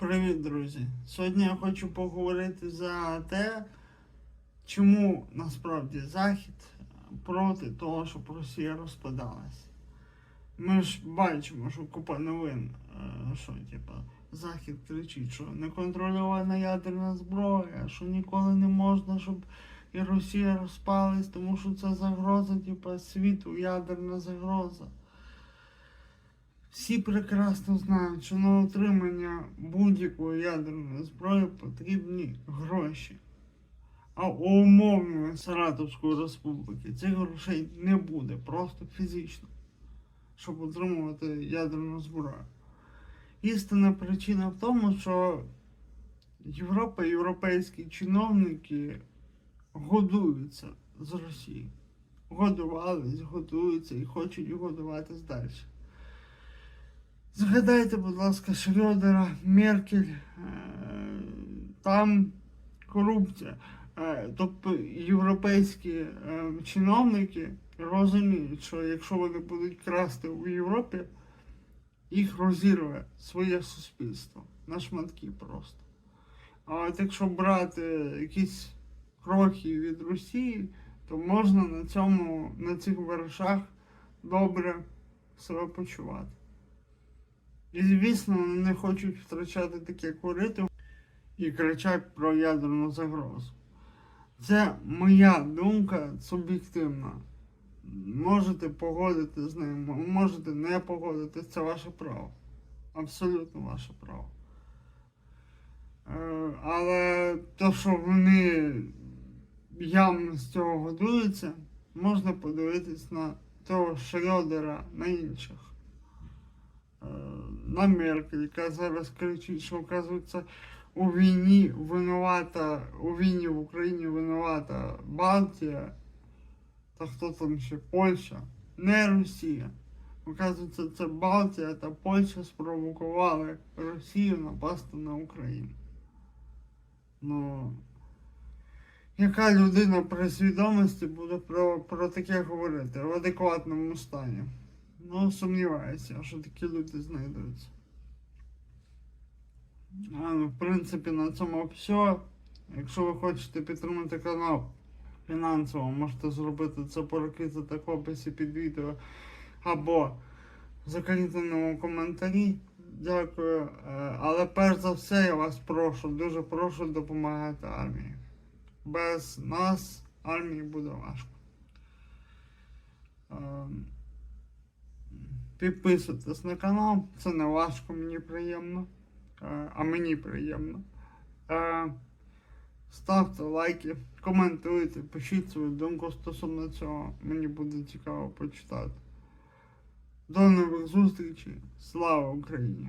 Привіт, друзі! Сьогодні я хочу поговорити за те, чому насправді Захід проти того, щоб Росія розпадалась. Ми ж бачимо, що купа новин, е, що типа, Захід кричить, що неконтрольована ядерна зброя, що ніколи не можна, щоб і Росія розпалась, тому що це загроза, типа, світу, ядерна загроза. Всі прекрасно знають, що на отримання будь-якої ядерної зброї потрібні гроші. А у умовної Саратовської республіки цих грошей не буде, просто фізично, щоб отримувати ядерну зброю. Істинна причина в тому, що Європа, європейські чиновники годуються з Росії. Годувались, годуються і хочуть годуватись далі. Згадайте, будь ласка, Шрёдера, Меркель, е, там корупція. Е, Тобто європейські е, чиновники розуміють, що якщо вони будуть красти у Європі, їх розірве своє суспільство на шматки просто. А от якщо брати якісь кроки від Росії, то можна на цьому, на цих вершах добре себе почувати. І звісно, не хочуть втрачати таке корито і кричать про ядерну загрозу. Це моя думка суб'єктивна. Можете погодити з ним, можете не погодитись, це ваше право. Абсолютно ваше право. Е, Але то, що вони явно з цього годуються, можна подивитись на того Шрёдера, на інших. Е, на Меркель, яка зараз кричить, що оказується у війні винувата, у війні в Україні винувата Балтія, та хто там ще Польща, не Росія. Оказується, це Балтія та Польща спровокували Росію напасти на Україну. Ну, яка людина при свідомості буде про, про таке говорити в адекватному стані? Ну, сумніваюся, що такі люди знайдуться. Ну, в принципі, на цьому все. Якщо ви хочете підтримати канал фінансово, можете зробити це по реквізитах в описі під відео або закріпленому коментарі. Дякую. Е, Але перш за все я вас прошу, дуже прошу допомагати армії. Без нас армії буде важко. Підписуйтесь на канал, це не важко, мені приємно, Е, а мені приємно. Е, Ставте лайки, коментуйте, пишіть свою думку стосовно цього. Мені буде цікаво почитати. До нових зустрічей. Слава Україні!